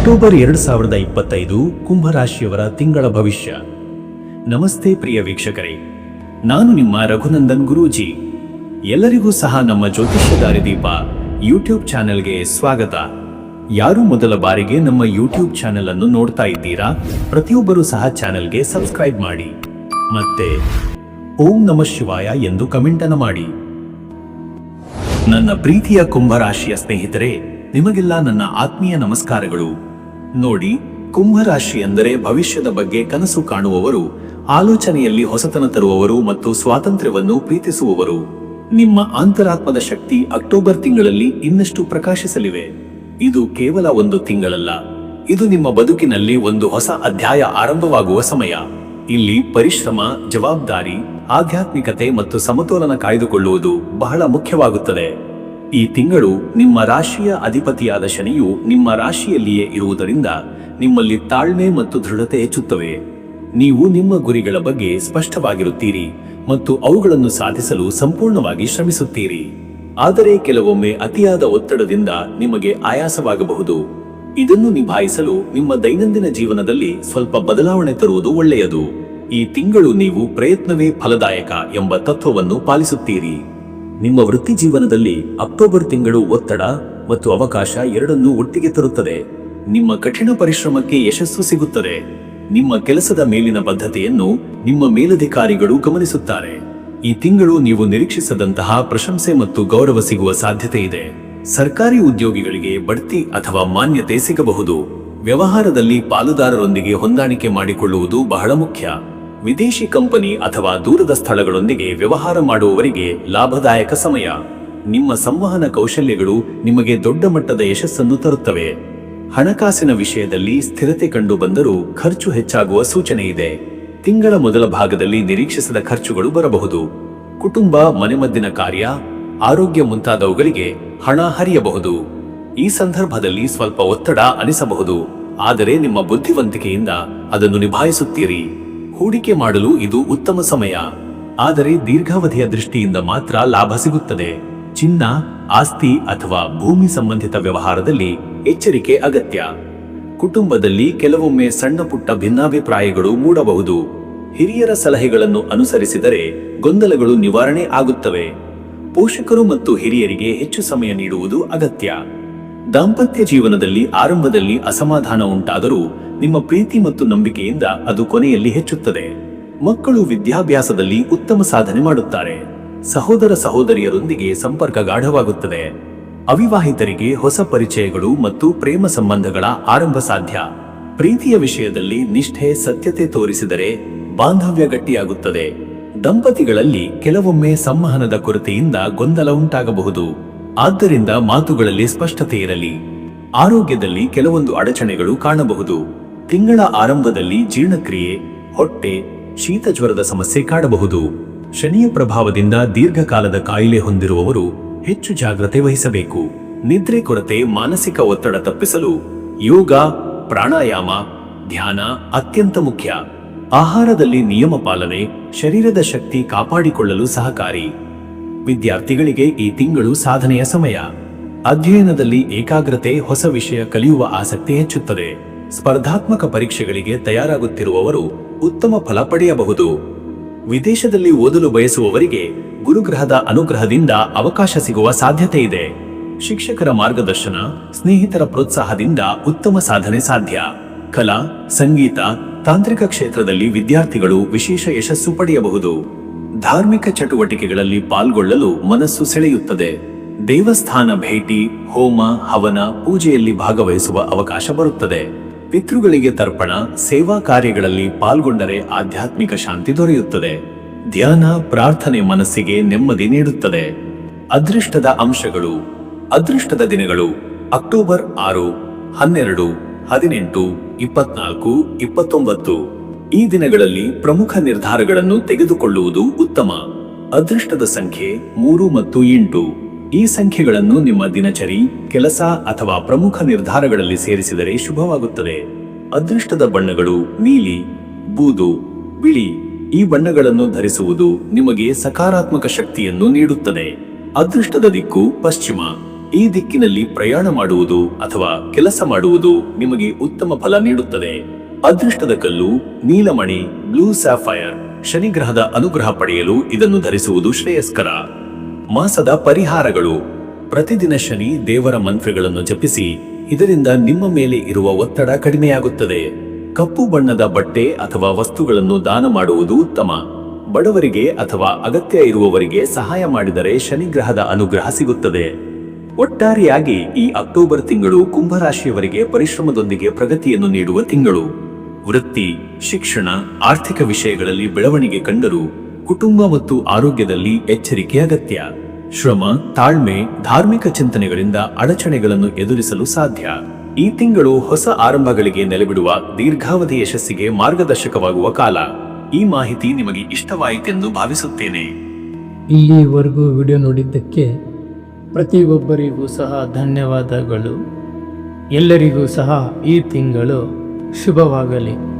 October ಎರಡು ಸಾವಿರದ ಇಪ್ಪತ್ತೈದು ಕುಂಭರಾಶಿಯವರ ತಿಂಗಳ ಭವಿಷ್ಯ. ನಮಸ್ತೆ ಪ್ರಿಯ ವೀಕ್ಷಕರೇ, ನಾನು ನಿಮ್ಮ ರಘುನಂದನ್ ಗುರೂಜಿ. ಎಲ್ಲರಿಗೂ ಸಹ ನಮ್ಮ ಜ್ಯೋತಿಷ್ಯ ದಾರಿದೀಪ ಯೂಟ್ಯೂಬ್ ಚಾನೆಲ್ಗೆ ಸ್ವಾಗತ. ಯಾರು ಮೊದಲ ಬಾರಿಗೆ ನಮ್ಮ ಯೂಟ್ಯೂಬ್ ಚಾನೆಲ್ ಅನ್ನು ನೋಡ್ತಾ ಇದ್ದೀರಾ, ಪ್ರತಿಯೊಬ್ಬರೂ ಸಹ ಚಾನೆಲ್ಗೆ ಸಬ್ಸ್ಕ್ರೈಬ್ ಮಾಡಿ. ಮತ್ತೆ, ಓಂ ನಮ ಶಿವಾಯ ಎಂದು ಕಮೆಂಟ್ ಅನ್ನು ಮಾಡಿ. ನನ್ನ ಪ್ರೀತಿಯ ಕುಂಭರಾಶಿಯ ಸ್ನೇಹಿತರೆ, ನಿಮಗೆಲ್ಲ ನನ್ನ ಆತ್ಮೀಯ ನಮಸ್ಕಾರಗಳು. ನೋಡಿ, ಕುಂಭರಾಶಿ ಎಂದರೆ ಭವಿಷ್ಯದ ಬಗ್ಗೆ ಕನಸು ಕಾಣುವವರು, ಆಲೋಚನೆಯಲ್ಲಿ ಹೊಸತನ ತರುವವರು ಮತ್ತು ಸ್ವಾತಂತ್ರ್ಯವನ್ನು ಪ್ರೀತಿಸುವವರು. ನಿಮ್ಮ ಅಂತರಾತ್ಮದ ಶಕ್ತಿ ಅಕ್ಟೋಬರ್ ತಿಂಗಳಲ್ಲಿ ಇನ್ನಷ್ಟು ಪ್ರಕಾಶಿಸಲಿವೆ. ಇದು ಕೇವಲ ಒಂದು ತಿಂಗಳಲ್ಲ. ಇದು ನಿಮ್ಮ ಬದುಕಿನಲ್ಲಿ ಒಂದು ಹೊಸ ಅಧ್ಯಾಯ ಆರಂಭವಾಗುವ ಸಮಯ. ಇಲ್ಲಿ ಪರಿಶ್ರಮ, ಜವಾಬ್ದಾರಿ, ಆಧ್ಯಾತ್ಮಿಕತೆ ಮತ್ತು ಸಮತೋಲನ ಕಾಯ್ದುಕೊಳ್ಳುವುದು ಬಹಳ ಮುಖ್ಯವಾಗುತ್ತದೆ. ಈ ತಿಂಗಳು ನಿಮ್ಮ ರಾಶಿಯ ಅಧಿಪತಿಯಾದ ಶನಿಯು ನಿಮ್ಮ ರಾಶಿಯಲ್ಲಿಯೇ ಇರುವುದರಿಂದ ನಿಮ್ಮಲ್ಲಿ ತಾಳ್ಮೆ ಮತ್ತು ದೃಢತೆ ಹೆಚ್ಚುತ್ತವೆ. ನೀವು ನಿಮ್ಮ ಗುರಿಗಳ ಬಗ್ಗೆ ಸ್ಪಷ್ಟವಾಗಿರುತ್ತೀರಿ ಮತ್ತು ಅವುಗಳನ್ನು ಸಾಧಿಸಲು ಸಂಪೂರ್ಣವಾಗಿ ಶ್ರಮಿಸುತ್ತೀರಿ. ಆದರೆ ಕೆಲವೊಮ್ಮೆ ಅತಿಯಾದ ಒತ್ತಡದಿಂದ ನಿಮಗೆ ಆಯಾಸವಾಗಬಹುದು. ಇದನ್ನು ನಿಭಾಯಿಸಲು ನಿಮ್ಮ ದೈನಂದಿನ ಜೀವನದಲ್ಲಿ ಸ್ವಲ್ಪ ಬದಲಾವಣೆ ತರುವುದು ಒಳ್ಳೆಯದು. ಈ ತಿಂಗಳು ನೀವು ಪ್ರಯತ್ನವೇ ಫಲದಾಯಕ ಎಂಬ ತತ್ವವನ್ನು ಪಾಲಿಸುತ್ತೀರಿ. ನಿಮ್ಮ ವೃತ್ತಿ ಜೀವನದಲ್ಲಿ ಅಕ್ಟೋಬರ್ ತಿಂಗಳು ಒತ್ತಡ ಮತ್ತು ಅವಕಾಶ ಎರಡನ್ನೂ ಒಟ್ಟಿಗೆ ತರುತ್ತದೆ. ನಿಮ್ಮ ಕಠಿಣ ಪರಿಶ್ರಮಕ್ಕೆ ಯಶಸ್ಸು ಸಿಗುತ್ತದೆ. ನಿಮ್ಮ ಕೆಲಸದ ಮೇಲಿನ ಬದ್ಧತೆಯನ್ನು ನಿಮ್ಮ ಮೇಲಧಿಕಾರಿಗಳು ಗಮನಿಸುತ್ತಾರೆ. ಈ ತಿಂಗಳು ನೀವು ನಿರೀಕ್ಷಿಸದಂತಹ ಪ್ರಶಂಸೆ ಮತ್ತು ಗೌರವ ಸಿಗುವ ಸಾಧ್ಯತೆ ಇದೆ. ಸರ್ಕಾರಿ ಉದ್ಯೋಗಿಗಳಿಗೆ ಬಡ್ತಿ ಅಥವಾ ಮಾನ್ಯತೆ ಸಿಗಬಹುದು. ವ್ಯವಹಾರದಲ್ಲಿ ಪಾಲುದಾರರೊಂದಿಗೆ ಹೊಂದಾಣಿಕೆ ಮಾಡಿಕೊಳ್ಳುವುದು ಬಹಳ ಮುಖ್ಯ. ವಿದೇಶಿ ಕಂಪನಿ ಅಥವಾ ದೂರದ ಸ್ಥಳಗಳೊಂದಿಗೆ ವ್ಯವಹಾರ ಮಾಡುವವರಿಗೆ ಲಾಭದಾಯಕ ಸಮಯ. ನಿಮ್ಮ ಸಂವಹನ ಕೌಶಲ್ಯಗಳು ನಿಮಗೆ ದೊಡ್ಡ ಮಟ್ಟದ ಯಶಸ್ಸನ್ನು ತರುತ್ತವೆ. ಹಣಕಾಸಿನ ವಿಷಯದಲ್ಲಿ ಸ್ಥಿರತೆ ಕಂಡು ಬಂದರೂ ಖರ್ಚು ಹೆಚ್ಚಾಗುವ ಸೂಚನೆ ಇದೆ. ತಿಂಗಳ ಮೊದಲ ಭಾಗದಲ್ಲಿ ನಿರೀಕ್ಷಿಸದ ಖರ್ಚುಗಳು ಬರಬಹುದು. ಕುಟುಂಬ, ಮನೆಮದ್ದಿನ ಕಾರ್ಯ, ಆರೋಗ್ಯ ಮುಂತಾದವುಗಳಿಗೆ ಹಣ ಹರಿಯಬಹುದು. ಈ ಸಂದರ್ಭದಲ್ಲಿ ಸ್ವಲ್ಪ ಒತ್ತಡ ಅನಿಸಬಹುದು. ಆದರೆ ನಿಮ್ಮ ಬುದ್ಧಿವಂತಿಕೆಯಿಂದ ಅದನ್ನು ನಿಭಾಯಿಸುತ್ತೀರಿ. ಹೂಡಿಕೆ ಮಾಡಲು ಇದು ಉತ್ತಮ ಸಮಯ. ಆದರೆ ದೀರ್ಘಾವಧಿಯ ದೃಷ್ಟಿಯಿಂದ ಮಾತ್ರ ಲಾಭ ಸಿಗುತ್ತದೆ. ಚಿನ್ನ, ಆಸ್ತಿ ಅಥವಾ ಭೂಮಿ ಸಂಬಂಧಿತ ವ್ಯವಹಾರದಲ್ಲಿ ಎಚ್ಚರಿಕೆ ಅಗತ್ಯ. ಕುಟುಂಬದಲ್ಲಿ ಕೆಲವೊಮ್ಮೆ ಸಣ್ಣ ಪುಟ್ಟ ಭಿನ್ನಾಭಿಪ್ರಾಯಗಳು ಮೂಡಬಹುದು. ಹಿರಿಯರ ಸಲಹೆಗಳನ್ನು ಅನುಸರಿಸಿದರೆ ಗೊಂದಲಗಳು ನಿವಾರಣೆ ಆಗುತ್ತವೆ. ಪೋಷಕರು ಮತ್ತು ಹಿರಿಯರಿಗೆ ಹೆಚ್ಚು ಸಮಯ ನೀಡುವುದು ಅಗತ್ಯ. ದಾಂಪತ್ಯ ಜೀವನದಲ್ಲಿ ಆರಂಭದಲ್ಲಿ ಅಸಮಾಧಾನ ಉಂಟಾದರೂ ನಿಮ್ಮ ಪ್ರೀತಿ ಮತ್ತು ನಂಬಿಕೆಯಿಂದ ಅದು ಕೊನೆಯಲ್ಲಿ ಹೆಚ್ಚುತ್ತದೆ. ಮಕ್ಕಳು ವಿದ್ಯಾಭ್ಯಾಸದಲ್ಲಿ ಉತ್ತಮ ಸಾಧನೆ ಮಾಡುತ್ತಾರೆ. ಸಹೋದರ ಸಹೋದರಿಯರೊಂದಿಗೆ ಸಂಪರ್ಕ ಗಾಢವಾಗುತ್ತದೆ. ಅವಿವಾಹಿತರಿಗೆ ಹೊಸ ಪರಿಚಯಗಳು ಮತ್ತು ಪ್ರೇಮ ಸಂಬಂಧಗಳ ಆರಂಭ ಸಾಧ್ಯ. ಪ್ರೀತಿಯ ವಿಷಯದಲ್ಲಿ ನಿಷ್ಠೆ, ಸತ್ಯತೆ ತೋರಿಸಿದರೆ ಬಾಂಧವ್ಯ ಗಟ್ಟಿಯಾಗುತ್ತದೆ. ದಂಪತಿಗಳಲ್ಲಿ ಕೆಲವೊಮ್ಮೆ ಸಂವಹನದ ಕೊರತೆಯಿಂದ ಗೊಂದಲ ಉಂಟಾಗಬಹುದು. ಆದ್ದರಿಂದ ಮಾತುಗಳಲ್ಲಿ ಸ್ಪಷ್ಟತೆ ಇರಲಿ. ಆರೋಗ್ಯದಲ್ಲಿ ಕೆಲವೊಂದು ಅಡಚಣೆಗಳು ಕಾಣಬಹುದು. ತಿಂಗಳ ಆರಂಭದಲ್ಲಿ ಜೀರ್ಣಕ್ರಿಯೆ, ಹೊಟ್ಟೆ ಶೀತ ಜ್ವರದ ಸಮಸ್ಯೆ ಕಾಡಬಹುದು. ಶನಿಯ ಪ್ರಭಾವದಿಂದ ದೀರ್ಘಕಾಲದ ಕಾಯಿಲೆ ಹೊಂದಿರುವವರು ಹೆಚ್ಚು ಜಾಗ್ರತೆ ವಹಿಸಬೇಕು. ನಿದ್ರೆ ಕೊರತೆ, ಮಾನಸಿಕ ಒತ್ತಡ ತಪ್ಪಿಸಲು ಯೋಗ, ಪ್ರಾಣಾಯಾಮ, ಧ್ಯಾನ ಅತ್ಯಂತ ಮುಖ್ಯ. ಆಹಾರದಲ್ಲಿ ನಿಯಮ ಪಾಲನೆ, ಶರೀರದ ಶಕ್ತಿ ಕಾಪಾಡಿಕೊಳ್ಳಲು ಸಹಕಾರಿ. ವಿದ್ಯಾರ್ಥಿಗಳಿಗೆ ಈ ತಿಂಗಳು ಸಾಧನೆಯ ಸಮಯ. ಅಧ್ಯಯನದಲ್ಲಿ ಏಕಾಗ್ರತೆ ಹೊಸ ವಿಷಯ ಕಲಿಯುವ ಆಸಕ್ತಿ ಹೆಚ್ಚುತ್ತದೆ. ಸ್ಪರ್ಧಾತ್ಮಕ ಪರೀಕ್ಷೆಗಳಿಗೆ ತಯಾರಾಗುತ್ತಿರುವವರು ಉತ್ತಮ ಫಲ ಪಡೆಯಬಹುದು. ವಿದೇಶದಲ್ಲಿ ಓದಲು ಬಯಸುವವರಿಗೆ ಗುರುಗ್ರಹದ ಅನುಗ್ರಹದಿಂದ ಅವಕಾಶ ಸಿಗುವ ಸಾಧ್ಯತೆ ಇದೆ. ಶಿಕ್ಷಕರ ಮಾರ್ಗದರ್ಶನ, ಸ್ನೇಹಿತರ ಪ್ರೋತ್ಸಾಹದಿಂದ ಉತ್ತಮ ಸಾಧನೆ ಸಾಧ್ಯ. ಕಲಾ, ಸಂಗೀತ, ತಾಂತ್ರಿಕ ಕ್ಷೇತ್ರದಲ್ಲಿ ವಿದ್ಯಾರ್ಥಿಗಳು ವಿಶೇಷ ಯಶಸ್ಸು ಪಡೆಯಬಹುದು. ಧಾರ್ಮಿಕ ಚಟುವಟಿಕೆಗಳಲ್ಲಿ ಪಾಲ್ಗೊಳ್ಳಲು ಮನಸ್ಸು ಸೆಳೆಯುತ್ತದೆ. ದೇವಸ್ಥಾನ ಭೇಟಿ, ಹೋಮ, ಹವನ ಪೂಜೆಯಲ್ಲಿ ಭಾಗವಹಿಸುವ ಅವಕಾಶ ಬರುತ್ತದೆ. ಪಿತೃಗಳಿಗೆ ತರ್ಪಣ, ಸೇವಾ ಕಾರ್ಯಗಳಲ್ಲಿ ಪಾಲ್ಗೊಂಡರೆ ಆಧ್ಯಾತ್ಮಿಕ ಶಾಂತಿ ದೊರೆಯುತ್ತದೆ. ಧ್ಯಾನ, ಪ್ರಾರ್ಥನೆ ಮನಸ್ಸಿಗೆ ನೆಮ್ಮದಿ ನೀಡುತ್ತದೆ. ಅದೃಷ್ಟದ ಅಂಶಗಳು. ಅದೃಷ್ಟದ ದಿನಗಳು. ಅಕ್ಟೋಬರ್ ಆರು, ಹನ್ನೆರಡು, ಹದಿನೆಂಟು, ಇಪ್ಪತ್ನಾಲ್ಕು, ಇಪ್ಪತ್ತೊಂಬತ್ತು. ಈ ದಿನಗಳಲ್ಲಿ ಪ್ರಮುಖ ನಿರ್ಧಾರಗಳನ್ನು ತೆಗೆದುಕೊಳ್ಳುವುದು ಉತ್ತಮ. ಅದೃಷ್ಟದ ಸಂಖ್ಯೆ ಮೂರು ಮತ್ತು ಎಂಟು. ಈ ಸಂಖ್ಯೆಗಳನ್ನು ನಿಮ್ಮ ದಿನಚರಿ, ಕೆಲಸ ಅಥವಾ ಪ್ರಮುಖ ನಿರ್ಧಾರಗಳಲ್ಲಿ ಸೇರಿಸಿದರೆ ಶುಭವಾಗುತ್ತದೆ. ಅದೃಷ್ಟದ ಬಣ್ಣಗಳು ನೀಲಿ, ಬೂದು, ಬಿಳಿ. ಈ ಬಣ್ಣಗಳನ್ನು ಧರಿಸುವುದು ನಿಮಗೆ ಸಕಾರಾತ್ಮಕ ಶಕ್ತಿಯನ್ನು ನೀಡುತ್ತದೆ. ಅದೃಷ್ಟದ ದಿಕ್ಕು ಪಶ್ಚಿಮ. ಈ ದಿಕ್ಕಿನಲ್ಲಿ ಪ್ರಯಾಣ ಮಾಡುವುದು ಅಥವಾ ಕೆಲಸ ಮಾಡುವುದು ನಿಮಗೆ ಉತ್ತಮ ಫಲ ನೀಡುತ್ತದೆ. ಅದೃಷ್ಟದ ಕಲ್ಲು, ನೀಲಮಣಿ, ಬ್ಲೂ ಸ್ಯಾಫೈರ್. ಶನಿ ಗ್ರಹದ ಅನುಗ್ರಹ ಪಡೆಯಲು ಇದನ್ನು ಧರಿಸುವುದು ಶ್ರೇಯಸ್ಕರ. ಮಾಸದ ಪರಿಹಾರಗಳು. ಪ್ರತಿದಿನ ಶನಿ ದೇವರ ಮಂತ್ರಗಳನ್ನು ಜಪಿಸಿ, ಇದರಿಂದ ನಿಮ್ಮ ಮೇಲೆ ಇರುವ ಒತ್ತಡ ಕಡಿಮೆಯಾಗುತ್ತದೆ. ಕಪ್ಪು ಬಣ್ಣದ ಬಟ್ಟೆ ಅಥವಾ ವಸ್ತುಗಳನ್ನು ದಾನ ಮಾಡುವುದು ಉತ್ತಮ. ಬಡವರಿಗೆ ಅಥವಾ ಅಗತ್ಯ ಇರುವವರಿಗೆ ಸಹಾಯ ಮಾಡಿದರೆ ಶನಿ ಗ್ರಹದ ಅನುಗ್ರಹ ಸಿಗುತ್ತದೆ. ಒಟ್ಟಾರೆಯಾಗಿ ಈ ಅಕ್ಟೋಬರ್ ತಿಂಗಳು ಕುಂಭರಾಶಿಯವರಿಗೆ ಪರಿಶ್ರಮದೊಂದಿಗೆ ಪ್ರಗತಿಯನ್ನು ನೀಡುವ ತಿಂಗಳು. ವೃತ್ತಿ, ಶಿಕ್ಷಣ, ಆರ್ಥಿಕ ವಿಷಯಗಳಲ್ಲಿ ಬೆಳವಣಿಗೆ ಕಂಡರೂ ಕುಟುಂಬ ಮತ್ತು ಆರೋಗ್ಯದಲ್ಲಿ ಎಚ್ಚರಿಕೆ ಅಗತ್ಯ. ಶ್ರಮ, ತಾಳ್ಮೆ, ಧಾರ್ಮಿಕ ಚಿಂತನೆಗಳಿಂದ ಅಡಚಣೆಗಳನ್ನು ಎದುರಿಸಲು ಸಾಧ್ಯ. ಈ ತಿಂಗಳು ಹೊಸ ಆರಂಭಗಳಿಗೆ ನೆಲೆಬಿಡುವ ದೀರ್ಘಾವಧಿ ಯಶಸ್ಸಿಗೆ ಮಾರ್ಗದರ್ಶಕವಾಗುವ ಕಾಲ. ಈ ಮಾಹಿತಿ ನಿಮಗೆ ಇಷ್ಟವಾಯಿತೆಂದು ಭಾವಿಸುತ್ತೇನೆ. ಇಲ್ಲಿವರೆಗೂ ವಿಡಿಯೋ ನೋಡಿದ್ದಕ್ಕೆ ಪ್ರತಿಯೊಬ್ಬರಿಗೂ ಸಹ ಧನ್ಯವಾದಗಳು. ಎಲ್ಲರಿಗೂ ಸಹ ಈ ತಿಂಗಳು ಶುಭವಾಗಲಿ.